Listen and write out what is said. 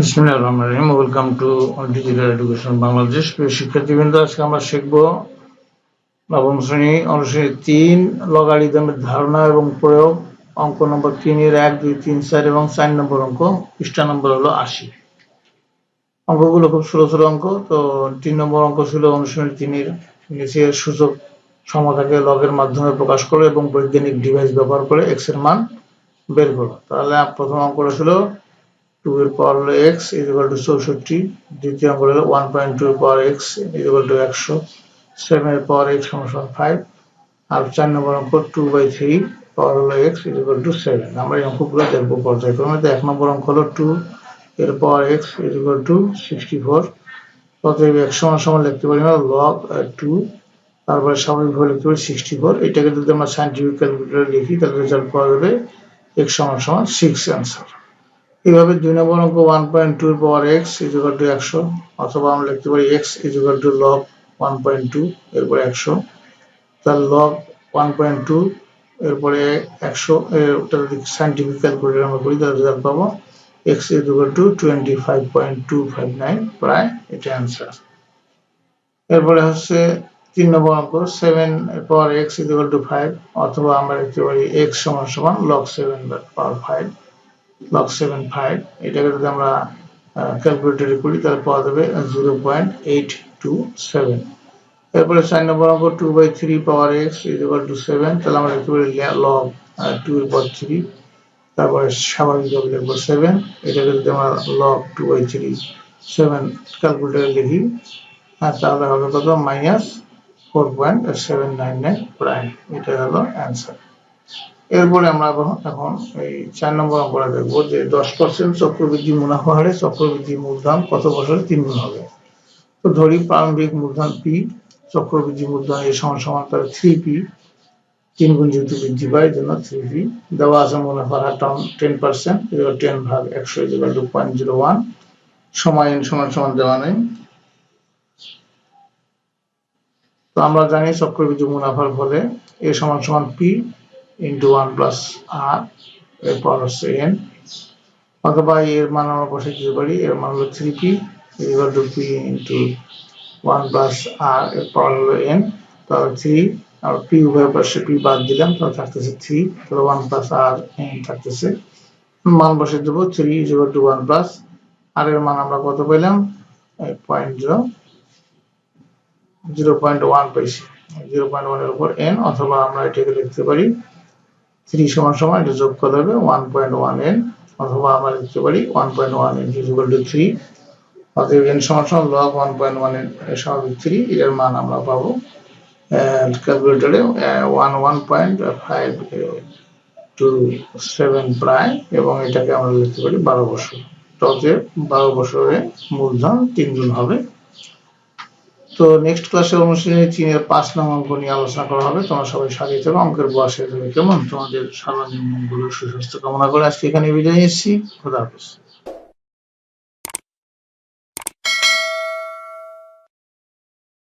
বিসমিল্লাহির রহমানির রহিম। Welcome to digital education Bangladesh প্রিয় শিক্ষার্থীবৃন্দ, আজকে আমরা শিখব নবম শ্রেণি অনুশ্রেণী তিন, লগারিদমের ধারণা এবং প্রয়োগ। অঙ্ক নম্বর তিনের এক, দুই, তিন, চার এবং চার নম্বর অঙ্ক। পৃষ্ঠা নম্বর হলো আশি। অঙ্কগুলো খুব ছোট ছোট অঙ্ক। তো তিন নম্বর অঙ্ক ছিল অনুশ্রেণী তিনের। নিচের সূচক সমতাকে লগের মাধ্যমে প্রকাশ করো এবং বৈজ্ঞানিক ডিভাইস ব্যবহার করে এক্সের মান বের করো। তাহলে প্রথম অঙ্কটা ছিল টু এর পাওয়ার হলো এক্স ইজ ইকুয়াল টু চৌষট্টি, দ্বিতীয় অঙ্ক হলো ওয়ান পয়েন্ট টু এর power X is equal to একশো সেভেন এর পাওয়ার এক্স সমান ফাইভ আর চার নম্বর অঙ্ক টু বাই থ্রি পাওয়ার হলো X is equal to seven আমরা এই অঙ্কগুলো দেখব পর্যায়ক্রমে। এক নম্বর অঙ্ক হলো টু এর power X is equal to sixty four অতএব এক সমান সমান লিখতে পারি না লগ টু তারপরে স্বাভাবিকভাবে লিখতে পারি সিক্সটি ফোর এটাকে যদি আমরা সাইন্টিফিক ক্যালকুলেটারে লিখি, তাহলে রেজাল্ট পাওয়া যাবে এক্স সমান সমান সিক্স অ্যান্সার এইভাবে দুই নম্বর অঙ্ক one point two power X is equal to একশো? অথবা আমরা লিখতে পারি X is equal to log one point two এরপরে একশো। তার লগ ওয়ান পয়েন্ট টু এরপরে একশো যদি সাইন্টিফিক ক্যালকুলেটর আমরা করি, তাহলে রেজাল্ট পাবো। X is equal to twenty five point two five nine প্রায় এটা অ্যান্সার এরপরে হচ্ছে তিন নম্বর অঙ্ক seven power X is equal to five অথবা আমরা লিখতে পারি এক্স সমান সমান log seven power five log seven five এটাকে যদি আমরা ক্যালকুলেটরে করি, তাহলে পাওয়া যাবে zero point eight two seven এরপরে চার নম্বর অঙ্ক two by three power X is equal to seven তাহলে আমরা লিখতে পারি লগ টু এর পর থ্রি তারপরে স্বাভাবিকভাবে লিখব সেভেন এটাকে যদি আমরা log two by three seven ক্যালকুলেটারে লিখি, আর তাহলে হবে কত? Minus four point seven nine nine prime এটা হলো অ্যান্সার এরপরে আমরা এখন এই চার নম্বর অঙ্কটা দেখব যে দশ পার্সেন্ট চক্রবৃদ্ধি মুনাফা হারে চক্রবৃদ্ধি মূলধন কত বছরে তিন গুণ হবে। তো ধরি প্রারম্ভিক মূলধন পি চক্রবৃদ্ধি মূলধন এর সমান সমান তার থ্রি পি তিন গুণ যেহেতু বৃদ্ধি পায় জন্য থ্রি পি দেওয়া আছে মুনাফার হার টেন পার্সেন্ট টেন ভাগ একশো টু পয়েন্ট জিরো ওয়ান সময় সমান সমান দেওয়া নেই। তো আমরা জানি চক্রবৃদ্ধি মুনাফার ফলে এ সমান সমান P into one plus R এরপর হচ্ছে এন অথবা এর মান আমরা বসে দিতে পারি। এর মান হলো three P equal to P into one plus R এরপর হলো এন তাহলে থ্রি আর পি উভয় পাশে পি বাদ দিলাম, তাহলে থাকতেছে থ্রি তাহলে ওয়ান প্লাস আর এন থাকতেছে। মান বসে দেবো three equal to one plus R এর মান আমরা কত পেলাম? Point zero zero point one পাইছি। জিরো পয়েন্ট ওয়ানের উপর এন অথবা আমরা এটাকে লিখতে পারি থ্রি সমান সমান এটা যোগ করতে হবে ওয়ান পয়েন্ট ওয়ান এন অথবা আমরা লিখতে পারি one point one N equal to three অতএব এন সমান সমান log one point one N স্বাভাবিক থ্রি এর মান আমরা পাবো ক্যালকুলেটরে one one point five two seven প্রায় এবং এটাকে আমরা লিখতে পারি বারো বছর। অতএব বারো বছরে মূলধন তিন গুণ হবে। তো নেক্সট ক্লাসের অনুষ্ঠানে চীনের পাঁচ নম্বর অঙ্ক নিয়ে আলোচনা করা হবে। তোমরা সবাই সাজিয়ে থেকে অঙ্কের বয়স যাবে কেমন? তোমাদের সার্বজনীন মঙ্গল সুস্বাস্থ্য কামনা করে আজকে এখানে বিদায় নিচ্ছি। খোদা হাফিজ।